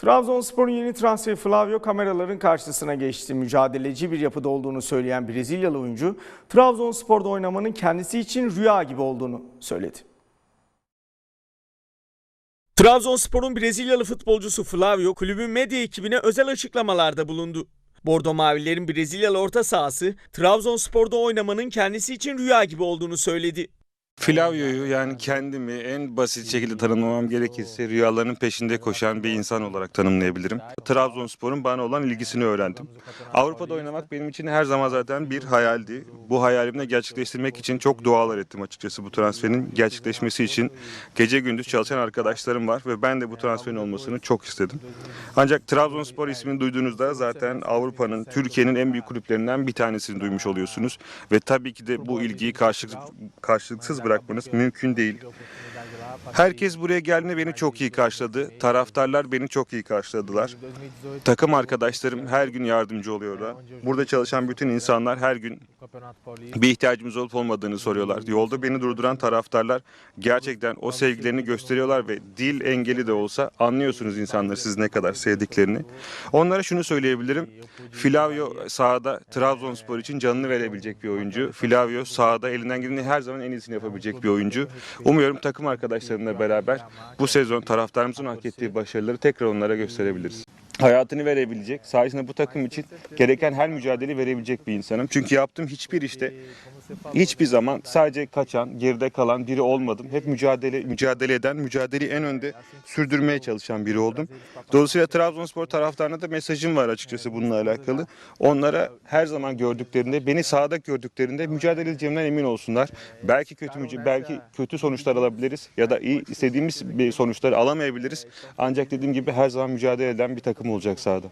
Trabzonspor'un yeni transferi Flavio kameraların karşısına geçti. Mücadeleci bir yapıda olduğunu söyleyen Brezilyalı oyuncu, Trabzonspor'da oynamanın kendisi için rüya gibi olduğunu söyledi. Trabzonspor'un Brezilyalı futbolcusu Flavio kulübün medya ekibine özel açıklamalarda bulundu. Bordo Mavilerin Brezilyalı orta sahası Trabzonspor'da oynamanın kendisi için rüya gibi olduğunu söyledi. Flavio'yu yani kendimi en basit şekilde tanımlamam gerekirse rüyalarının peşinde koşan bir insan olarak tanımlayabilirim. Trabzonspor'un bana olan ilgisini öğrendim. Avrupa'da oynamak benim için her zaman zaten bir hayaldi. Bu hayalimi de gerçekleştirmek için çok dualar ettim açıkçası bu transferin gerçekleşmesi için. Gece gündüz çalışan arkadaşlarım var ve ben de bu transferin olmasını çok istedim. Ancak Trabzonspor ismini duyduğunuzda zaten Avrupa'nın, Türkiye'nin en büyük kulüplerinden bir tanesini duymuş oluyorsunuz. Ve tabii ki de bu ilgiyi karşılık, karşılıksız bırakmanız mümkün değil. Herkes buraya geldiğinde beni çok iyi karşıladı. Taraftarlar beni çok iyi karşıladılar. Takım arkadaşlarım her gün yardımcı oluyorlar. Burada çalışan bütün insanlar her gün bir ihtiyacımız olup olmadığını soruyorlar. Yolda beni durduran taraftarlar gerçekten o sevgilerini gösteriyorlar ve dil engeli de olsa anlıyorsunuz insanları siz ne kadar sevdiklerini. Onlara şunu söyleyebilirim. Flavio sahada Trabzonspor için canını verebilecek bir oyuncu. Flavio sahada elinden geleni her zaman en iyisini yapabilecek bir oyuncu. Umuyorum takım arkadaşlarımla beraber bu sezon taraftarımızın hak ettiği başarıları tekrar onlara gösterebiliriz hayatını verebilecek, sayesinde bu takım için gereken her mücadeleyi verebilecek bir insanım. Çünkü yaptığım hiçbir işte hiçbir zaman sadece kaçan, geride kalan biri olmadım. Hep mücadele mücadele eden, mücadeleyi en önde sürdürmeye çalışan biri oldum. Dolayısıyla Trabzonspor taraftarına da mesajım var açıkçası bununla alakalı. Onlara her zaman gördüklerinde, beni sahada gördüklerinde mücadele edeceğimden emin olsunlar. Belki kötü belki kötü sonuçlar alabiliriz ya da iyi istediğimiz bir sonuçları alamayabiliriz. Ancak dediğim gibi her zaman mücadele eden bir takım olacak sahada.